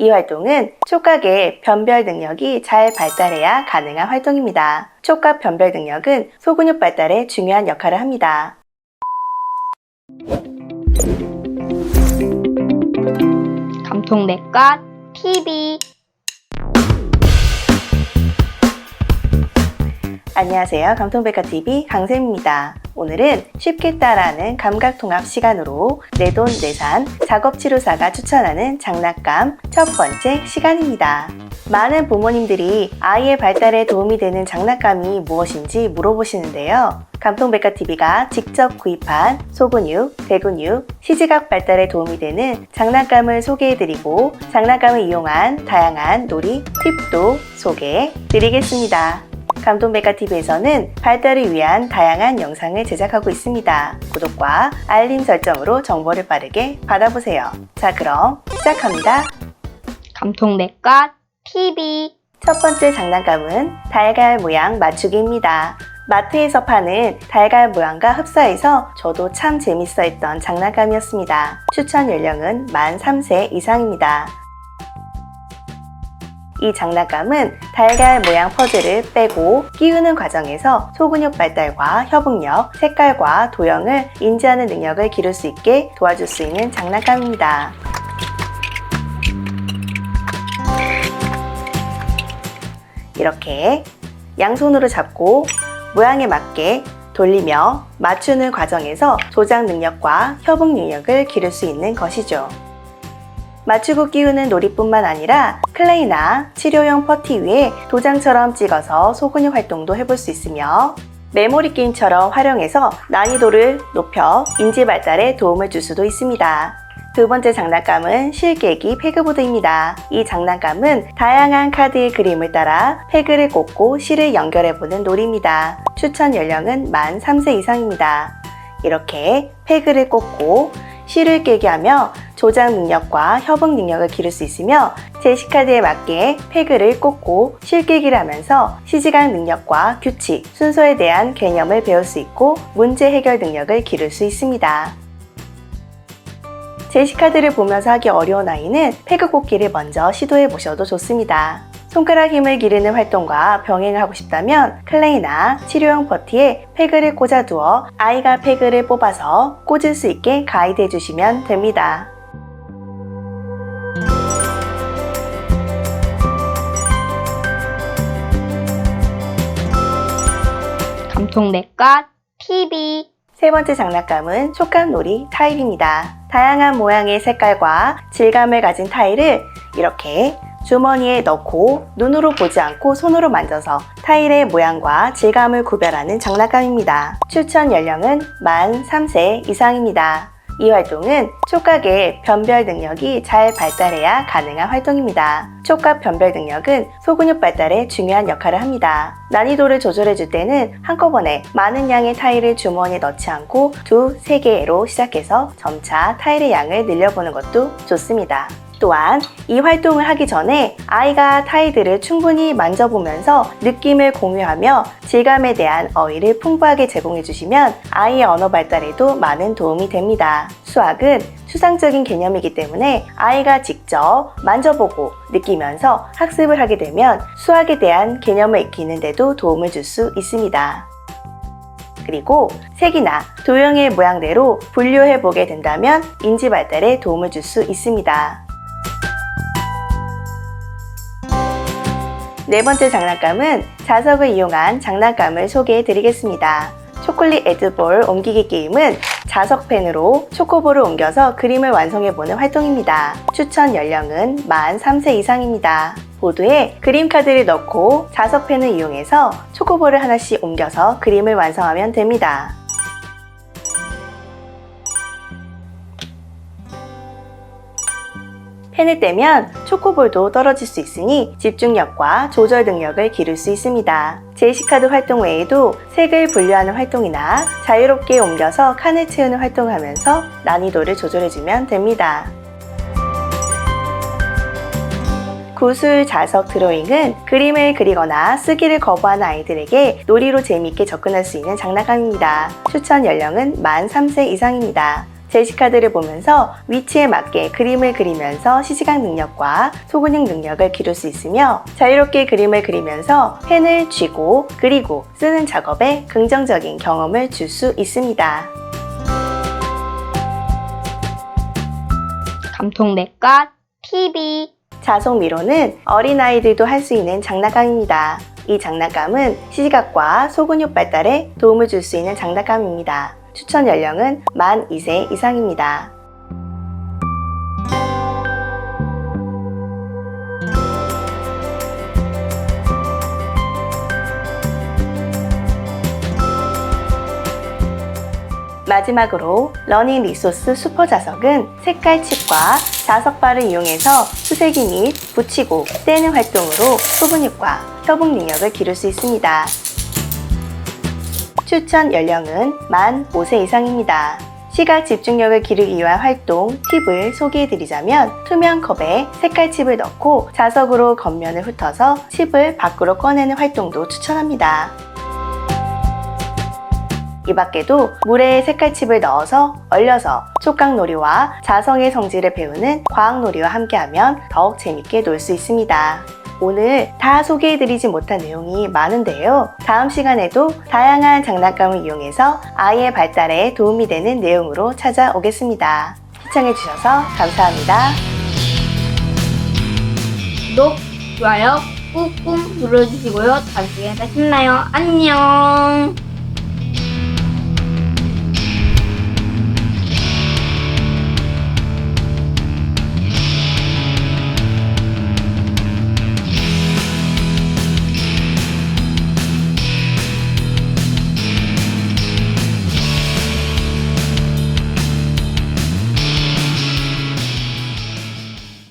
이 활동은 촉각의 변별 능력이 잘 발달해야 가능한 활동입니다. 촉각 변별 능력은 소근육 발달에 중요한 역할을 합니다. 감통내과 TV 안녕하세요. 감통백과TV 강쌤입니다. 오늘은 쉽게 따라하는 감각통합 시간으로 내돈내산 작업치료사가 추천하는 장난감 첫 번째 시간입니다. 많은 부모님들이 아이의 발달에 도움이 되는 장난감이 무엇인지 물어보시는데요. 감통백과TV가 직접 구입한 소근육, 대근육, 시지각 발달에 도움이 되는 장난감을 소개해드리고 장난감을 이용한 다양한 놀이 팁도 소개해드리겠습니다. 감동백과TV에서는 발달을 위한 다양한 영상을 제작하고 있습니다. 구독과 알림 설정으로 정보를 빠르게 받아보세요. 자, 그럼 시작합니다. 감통내과 TV 첫 번째 장난감은 달걀 모양 맞추기입니다. 마트에서 파는 달걀 모양과 흡사해서 저도 참 재밌어 했던 장난감이었습니다. 추천 연령은 만 3세 이상입니다. 이 장난감은 달걀 모양 퍼즐을 빼고 끼우는 과정에서 소근육 발달과 협응력, 색깔과 도형을 인지하는 능력을 기를 수 있게 도와줄 수 있는 장난감입니다. 이렇게 양손으로 잡고 모양에 맞게 돌리며 맞추는 과정에서 조작 능력과 협응 능력을 기를 수 있는 것이죠. 맞추고 끼우는 놀이뿐만 아니라 클레이나 치료용 퍼티 위에 도장처럼 찍어서 소근육 활동도 해볼 수 있으며 메모리 게임처럼 활용해서 난이도를 높여 인지 발달에 도움을 줄 수도 있습니다. 두 번째 장난감은 실깨기 페그보드입니다. 이 장난감은 다양한 카드의 그림을 따라 페그를 꽂고 실을 연결해보는 놀이입니다. 추천 연령은 만 3세 이상입니다. 이렇게 페그를 꽂고 실을 깨게 하며 조작 능력과 협응 능력을 기를 수 있으며 제시카드에 맞게 페그를 꽂고 실 깨기를 하면서 시지각 능력과 규칙, 순서에 대한 개념을 배울 수 있고 문제 해결 능력을 기를 수 있습니다. 제시카드를 보면서 하기 어려운 아이는 페그 꽂기를 먼저 시도해 보셔도 좋습니다. 손가락 힘을 기르는 활동과 병행을 하고 싶다면 클레이나 치료용 퍼티에 페그를 꽂아두어 아이가 페그를 뽑아서 꽂을 수 있게 가이드해 주시면 됩니다. 감통내과 TV 세 번째 장난감은 촉감놀이 타일입니다. 다양한 모양의 색깔과 질감을 가진 타일을 이렇게 주머니에 넣고 눈으로 보지 않고 손으로 만져서 타일의 모양과 질감을 구별하는 장난감입니다. 추천 연령은 만 3세 이상입니다. 이 활동은 촉각의 변별 능력이 잘 발달해야 가능한 활동입니다. 촉각 변별 능력은 소근육 발달에 중요한 역할을 합니다. 난이도를 조절해 줄 때는 한꺼번에 많은 양의 타일을 주머니에 넣지 않고 두, 세 개로 시작해서 점차 타일의 양을 늘려보는 것도 좋습니다. 또한 이 활동을 하기 전에 아이가 타일들을 충분히 만져보면서 느낌을 공유하며 질감에 대한 어휘를 풍부하게 제공해 주시면 아이의 언어 발달에도 많은 도움이 됩니다. 수학은 추상적인 개념이기 때문에 아이가 직접 만져보고 느끼면서 학습을 하게 되면 수학에 대한 개념을 익히는 데도 도움을 줄 수 있습니다. 그리고 색이나 도형의 모양대로 분류해 보게 된다면 인지 발달에 도움을 줄 수 있습니다. 네 번째 장난감은 자석을 이용한 장난감을 소개해 드리겠습니다. 초콜릿 에드볼 옮기기 게임은 자석펜으로 초코볼을 옮겨서 그림을 완성해보는 활동입니다. 추천 연령은 만 3세 이상입니다. 보드에 그림 카드를 넣고 자석펜을 이용해서 초코볼을 하나씩 옮겨서 그림을 완성하면 됩니다. 펜을 떼면 초코볼도 떨어질 수 있으니 집중력과 조절 능력을 기를 수 있습니다. 제시카드 활동 외에도 색을 분류하는 활동이나 자유롭게 옮겨서 칸을 채우는 활동을 하면서 난이도를 조절해주면 됩니다. 구술 자석 드로잉은 그림을 그리거나 쓰기를 거부하는 아이들에게 놀이로 재미있게 접근할 수 있는 장난감입니다. 추천 연령은 만 3세 이상입니다. 제시카드를 보면서 위치에 맞게 그림을 그리면서 시시각 능력과 소근육 능력을 기를 수 있으며 자유롭게 그림을 그리면서 펜을 쥐고 그리고 쓰는 작업에 긍정적인 경험을 줄 수 있습니다. 감통백과 TV. 자석 미로는 어린아이들도 할 수 있는 장난감입니다. 이 장난감은 시각과 소근육 발달에 도움을 줄 수 있는 장난감입니다. 추천 연령은 만 2세 이상입니다. 마지막으로 러닝 리소스 슈퍼 자석은 색깔 칩과 자석바를 이용해서 수세기 및 붙이고 떼는 활동으로 소근육과 협응 능력을 기를 수 있습니다. 추천 연령은 만 5세 이상입니다. 시각 집중력을 기르기 위한 활동 팁을 소개해 드리자면 투명 컵에 색깔 칩을 넣고 자석으로 겉면을 훑어서 칩을 밖으로 꺼내는 활동도 추천합니다. 이 밖에도 물에 색깔칩을 넣어서 얼려서 촉각놀이와 자성의 성질을 배우는 과학놀이와 함께하면 더욱 재밌게 놀 수 있습니다. 오늘 다 소개해드리지 못한 내용이 많은데요. 다음 시간에도 다양한 장난감을 이용해서 아이의 발달에 도움이 되는 내용으로 찾아오겠습니다. 시청해주셔서 감사합니다. 구독, 좋아요 꾹꾹 눌러주시고요. 다음 시간에 다시 만나요. 안녕.